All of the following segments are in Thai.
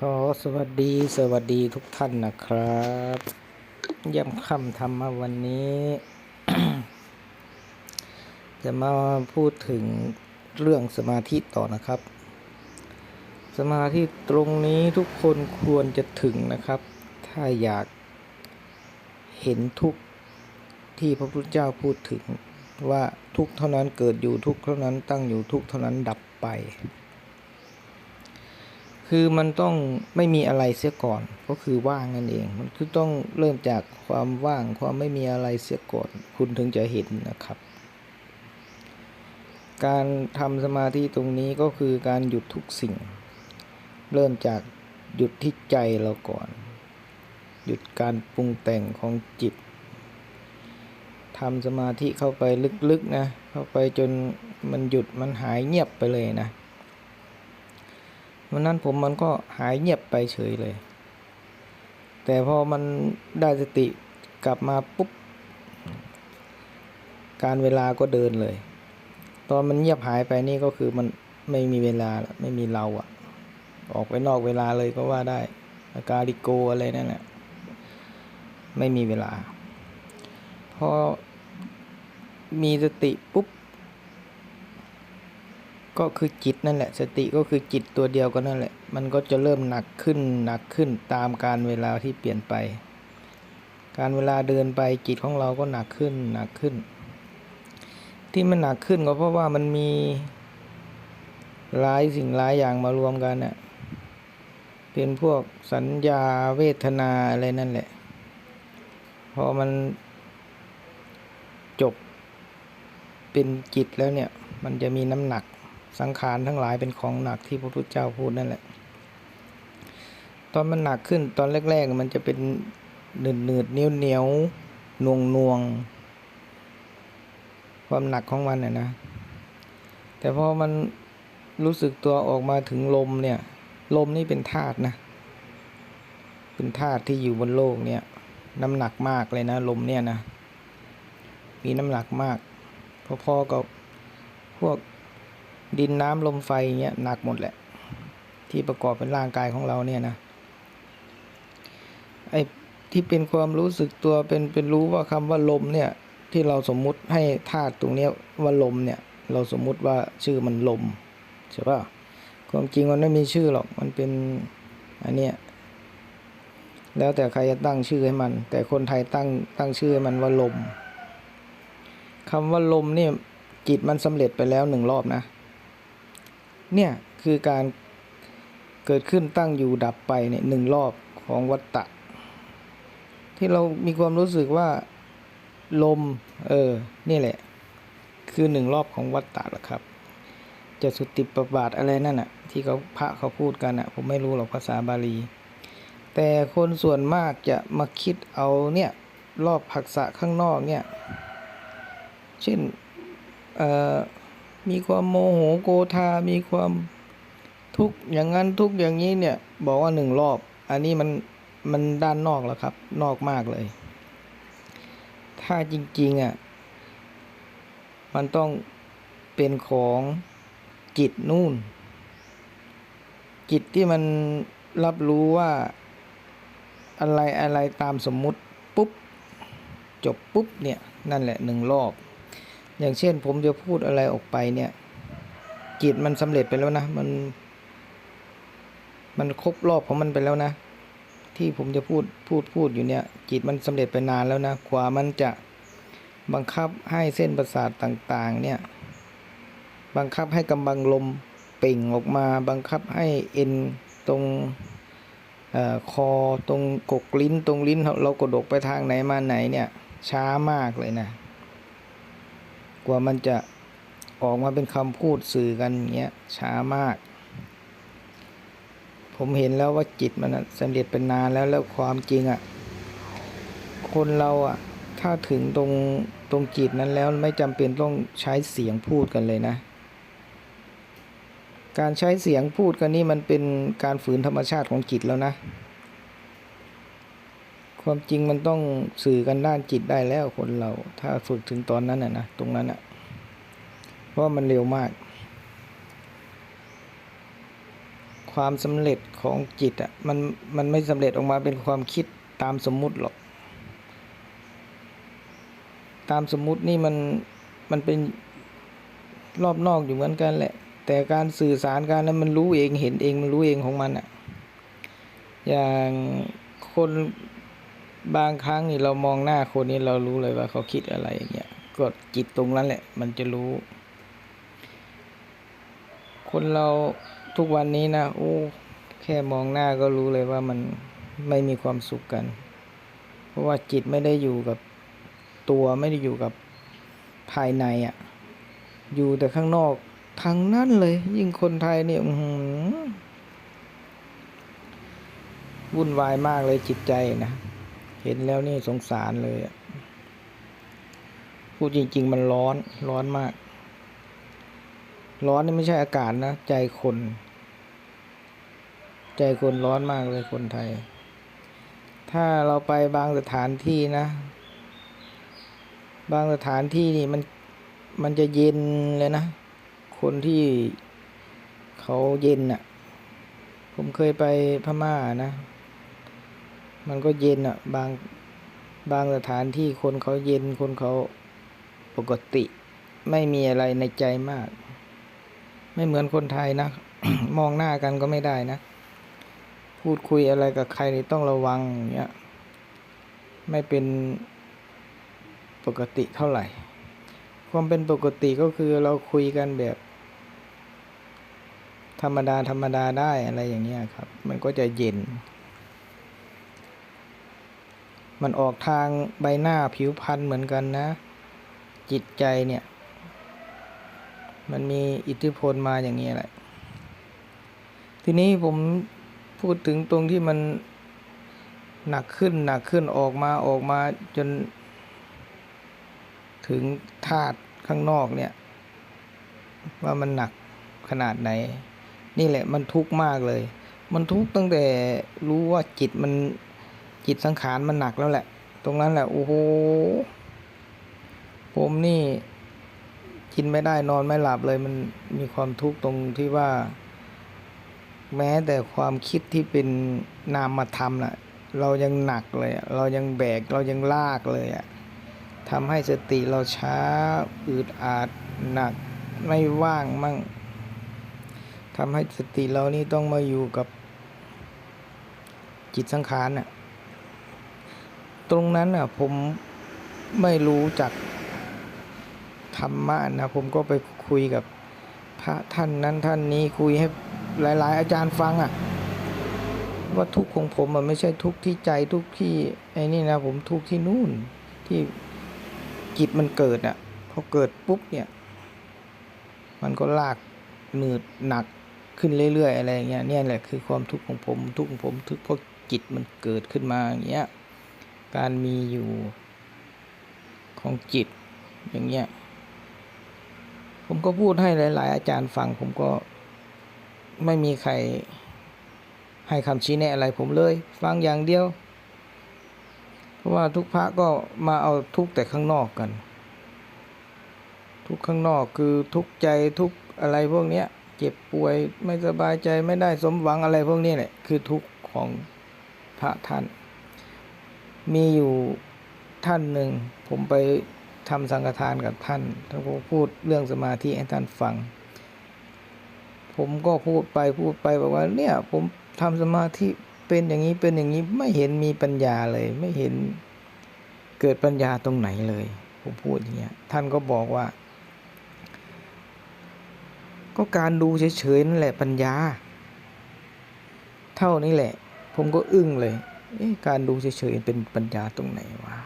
ขอสวัสดีสวัสดีทุกท่านนะครับเยี่ยมค่ำธรรมาวันนี้ จะมาพูดถึงเรื่องสมาธิต่อนะครับ สมาธิตรงนี้ทุกคนควรจะถึงนะครับ ถ้าอยากเห็นทุกที่พระพุทธเจ้าพูดถึงว่าทุกเท่านั้นเกิดอยู่ทุกเท่านั้นตั้งอยู่ทุกเท่านั้นดับไป คือมันต้องไม่มีอะไรเสียก่อนก็คือว่างนั่นเอง มันคือต้องเริ่มจากความว่างความไม่มีอะไรเสียก่อน คุณถึงจะเห็นนะครับ การทำสมาธิตรงนี้ก็คือการหยุดทุกสิ่ง เริ่มจากหยุดที่ใจเราก่อน หยุดการปรุงแต่งของจิตทำสมาธิเข้าไปลึกๆนะ เข้าไปจนมันหยุดมันหายเงียบไปเลยนะ วันนั้นผมมันก็หายเงียบไปเฉยเลย แต่พอมันได้สติกลับมาปุ๊บ การเวลาก็เดินเลย ตอนมันเงียบหายไปนี่ก็คือมันไม่มีเวลาไม่มีเราอะออกไปนอกเวลาเลยก็ว่าได้อาการิโกอะไรนั่นแหละไม่มีเวลา พอมีสติปุ๊บ ก็คือจิตนั่นแหละ สติก็คือจิตตัวเดียวก็นั่นแหละ มันก็จะเริ่มหนักขึ้นหนักขึ้นตามการเวลาที่เปลี่ยนไป การเวลาเดินไปจิตของเราก็หนักขึ้นหนักขึ้น ที่มันหนักขึ้นก็เพราะว่ามันมีหลายสิ่งหลายอย่างมารวมกันน่ะเป็นพวกสัญญาเวทนาอะไรนั่นแหละ พอมันจบเป็นจิตแล้วเนี่ย มันจะมีน้ำหนัก สังขารทั้งหลายเป็นของหนักที่พระพุทธเจ้าพูดนั่นแหละ ตอนมันหนักขึ้นตอนแรกๆ มันจะเป็นหนืดหนืดเหนียวเหนียวนวงนวง ความหนักของมันน่ะนะ แต่พอมันรู้สึกตัวออกมาถึงลมเนี่ย ลมนี่เป็นธาตุนะ เป็นธาตุที่อยู่บนโลกเนี่ย น้ำหนักมากเลยนะ ลมเนี่ยนะ มีน้ำหนักมาก พอๆกับพวก ดินน้ำลมไฟเงี้ยหนักหมดแหละ ที่ประกอบเป็นร่างกายของเราเนี่ยนะไอ้ที่เป็นความรู้สึกตัวเป็นเป็นรู้ว่าคำว่าลมเนี่ย ที่เราสมมุติให้ธาตุตรงเนี้ยว่าลมเนี่ย เราสมมุติว่าชื่อมันลมใช่ป่ะความจริงมันไม่มีชื่อหรอกมันเป็นอันเนี้ยแล้วแต่ใครจะตั้งชื่อให้มัน แต่คนไทยตั้งตั้งชื่อให้มันว่าลมคำว่าลมเนี่ยจิตมันสำเร็จไปแล้วหนึ่งรอบนะ เนี่ยคือการเกิดขึ้นตั้งอยู่ดับไปเนี่ยหนึ่งรอบของวัตตะ ที่เรามีความรู้สึกว่าลม เออ นี่แหละ คือหนึ่งรอบของวัตตะละครับ จะสุติปบาทอะไรนั่นอะที่เขาพระเขาพูดกันอะผมไม่รู้หรอกภาษาบาลี แต่คนส่วนมากจะมาคิดเอาเนี่ย รอบผักษะข้างนอกเนี่ย เช่น เอ่อ มีความโมโหโกธา มีความทุกอย่างนั้นทุกอย่างนี้เนี่ย บอกว่าหนึ่งรอบ อันนี้มันมันด้านนอกแล้วครับ นอกมากเลย ถ้าจริงๆอะ มันต้องเป็นของจิตนู่น จิตที่มันรับรู้ว่าอะไรอะไรตามสมมุติปุ๊บ จบปุ๊บเนี่ย นั่นแหละหนึ่งรอบ อย่างเช่นผมจะพูดอะไรออกไปเนี่ย จิตมันสำเร็จไปแล้วนะ มัน มันครบรอบของมันไปแล้วนะ ที่ผมจะพูดพูดพูดอยู่เนี่ย จิตมันสำเร็จไปนานแล้วนะกว่ามันจะบังคับให้เส้นประสาทต่าง ๆ เนี่ย บังคับให้กำบังลมเป่งออกมา บังคับให้เอ็นตรงอคอตรงกกลิ้นตรงลิ้นเราเรากระดกไปทางไหนมาไหนเนี่ย ช้ามากเลยนะ กว่ามันจะออกมาเป็นคำพูดสื่อกันเงี้ยช้ามาก ผมเห็นแล้วว่าจิตมันสำเร็จเป็นนานแล้วแล้วความจริงอะ่ะ คนเราอะ่ะ ถ้าถึงตรงตรงจิตนั้นแล้วไม่จำเป็นต้องใช้เสียงพูดกันเลยนะ การใช้เสียงพูดกันนี่มันเป็นการฝืนธรรมชาติของจิตแล้วนะ ความจริงมันต้องสื่อกันด้านจิตได้แล้วคนเรา ถ้าฝึกถึงตอนนั้นน่ะนะตรงนั้นอะ เพราะมันเร็วมากคความสำเร็จของจิตอะมันมันไม่สำเร็จออกมาเป็นความคิดตามสมมุติหรอก ตามสมมุตินี่มันมันเป็นรอบนอกอยู่เหมือนกันแหละ แต่การสื่อสารการนั้นมันรู้เองเห็นเองมันรู้เองของมันอะ อย่างคน บางครั้งนี่เรามองหน้าคนนี้เรารู้เลยว่าเขาคิดอะไรอย่างเงี้ยก็จิตตรงนั้นแหละ มันจะรู้ คนเราทุกวันนี้นะโอ้แค่มองหน้าก็รู้เลยว่ามันไม่มีความสุขกัน เพราะว่าจิตไม่ได้อยู่กับตัวไม่ได้อยู่กับภายในอะ่ะ อยู่แต่ข้างนอกทางนั้นเลย ยิ่งคนไทยเนี่ยวุ่นวายมากเลยจิตใจนะ เห็นแล้วนี่สงสารเลยพูดจริง ๆ มันร้อนร้อนมาก ร้อนนี่ไม่ใช่อากาศนะ ใจคน ใจคนร้อนมากเลยคนไทย ถ้าเราไปบางสถานที่นะ บางสถานที่นี่มันมันจะเย็นเลยนะ คนที่เขาเย็นอะ่ะ ผมเคยไปพม่านะ มันก็เย็นอะ่ะ บางบางสถานที่คนเขาเย็นคนเขาปกติ ไม่มีอะไรในใจมาก ไม่เหมือนคนไทยนะ มองหน้ากันก็ไม่ได้นะ พูดคุยอะไรกับใครนี่ต้องระวังอย่างเงี้ยไม่เป็นปกติเท่าไหร่ ความเป็นปกติก็คือเราคุยกันแบบ ธรรมดาธรรมดาได้อะไรอย่างเงี้ยครับ มันก็จะเย็น มันออกทางใบหน้าผิวพรรณเหมือนกันนะ จิตใจเนี่ย มันมีอิทธิพลมาอย่างนี้แหละ ทีนี้ผมพูดถึงตรงที่มันหนักขึ้นหนักขึ้นออกมาออกมาจน ถึงธาตุข้างนอกเนี่ย ว่ามันหนักขนาดไหน นี่แหละมันทุกข์มากเลย มันทุกข์ตั้งแต่รู้ว่าจิตมัน จิตสังขารมันหนักแล้วแหละ ตรงนั้นแหละโอ้โหผมนี่กินไม่ได้นอนไม่หลับเลยมันมีความทุกข์ตรงที่ว่า แม้แต่ความคิดที่เป็นนามธรรมน่ะ เรายังหนักเลยอะเรายังแบกเรายังลากเลยอะทำให้สติเราช้าอืดอาดหนักไม่ว่างมั่งทำให้สติเรานี่ต้องมาอยู่กับจิตสังขารน่ะ ตรงนั้นน่ะผมไม่รู้จักธรรมะนะผมก็ไปคุยกับพระท่านนั้นท่านนี้คุยให้หลาย ๆ อาจารย์ฟังอะว่าทุกข์ของผมมันไม่ใช่ทุกข์ที่ใจทุกข์ที่ไอ้นี่นะผมทุกข์ที่นู่นที่จิตมันเกิดอะพอเกิดปุ๊บเนี่ย มันก็ลากหนืดหนักขึ้นเรื่อย ๆ อะไรเงี้ยเนี่ยแหละคือความทุกข์ของผมทุกข์ของผมทุกข์เพราะจิตมันเกิดขึ้นมาอย่างเงี้ย การมีอยู่ของจิตอย่างเงี้ย ผมก็พูดให้หลาย ๆ อาจารย์ฟัง ผมก็ไม่มีใครให้คำชี้แนะอะไรผมเลย ฟังอย่างเดียว เพราะว่าทุกพระก็มาเอาทุกแต่ข้างนอกกัน ทุกข้างนอกคือทุกใจทุกอะไรพวกเนี้ย เจ็บป่วยไม่สบายใจไม่ได้สมหวังอะไรพวกนี้แหละคือทุกของพระท่าน มีอยู่ท่านหนึ่ง ผมไปทำสังฆทานกับท่านท่านก็พูดเรื่องสมาธิให้ท่านฟัง ผมก็พูดไปพูดไปบอกว่า เนี่ย ผมทำสมาธิเป็นอย่างนี้เป็นอย่างนี้ไม่เห็นมีปัญญาเลย ไม่เห็นเกิดปัญญาตรงไหนเลย ผมพูดอย่างเงี้ยท่านก็บอกว่า ก็การดูเฉยๆนั่นแหละปัญญา เท่านี้แหละ ผมก็อึ้งเลย การดูเฉยๆเป็นปัญญาตรงไหนวะ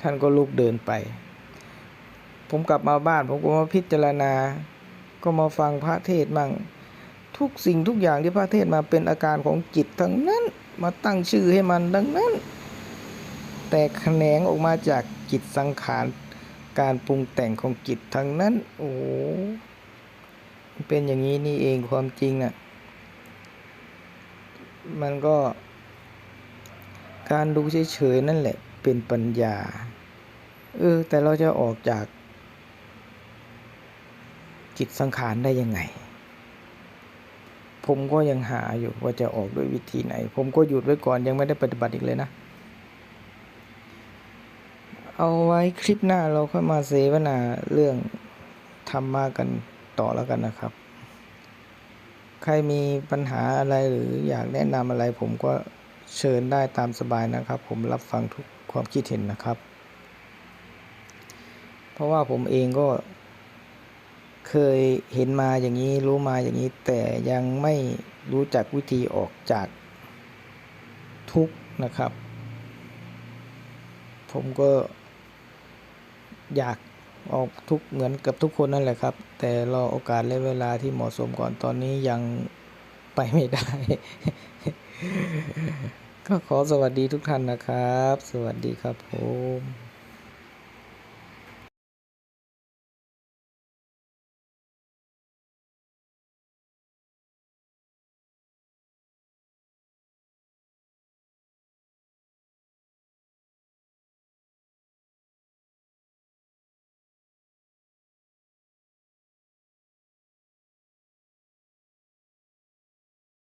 ท่านก็ลุกเดินไป ผมกลับมาบ้าน ผมก็มาพิจารณา ก็มาฟังพระเทศมั่ง ทุกสิ่งทุกอย่างที่พระเทศมาเป็นอาการของจิตทั้งนั้น มาตั้งชื่อให้มันดังนั้น แต่แขนงออกมาจากจิตสังขาร การปรุงแต่งของจิตทั้งนั้น โอ้เป็นอย่างนี้นี่เองความจริงน่ะมันก็ การดูเฉยๆนั่นแหละเป็นปัญญา เออ แต่เราจะออกจาก จิตสังขารได้ยังไง ผมก็ยังหาอยู่ว่าจะออกด้วยวิธีไหน ผมก็หยุดไว้ก่อนยังไม่ได้ปฏิบัติอีกเลยนะ เอาไว้คลิปหน้าเราค่อยมาเสวนาเรื่องธรรมะกันต่อแล้วกันนะครับ ใครมีปัญหาอะไรหรืออยากแนะนำอะไรผมก็ เชิญได้ตามสบายนะครับ ผมรับฟังทุกความคิดเห็นนะครับ เพราะว่าผมเองก็ เคยเห็นมาอย่างนี้รู้มาอย่างนี้ แต่ยังไม่รู้จักวิธีออกจากทุกนะครับ ผมก็อยากออกทุกเหมือนกับทุกคนนั่นแหละครับ แต่รอโอกาสและเวลาที่เหมาะสมก่อนตอนนี้ยังไปไม่ได้ ก็ขอสวัสดีทุกท่านนะครับ สวัสดีครับผม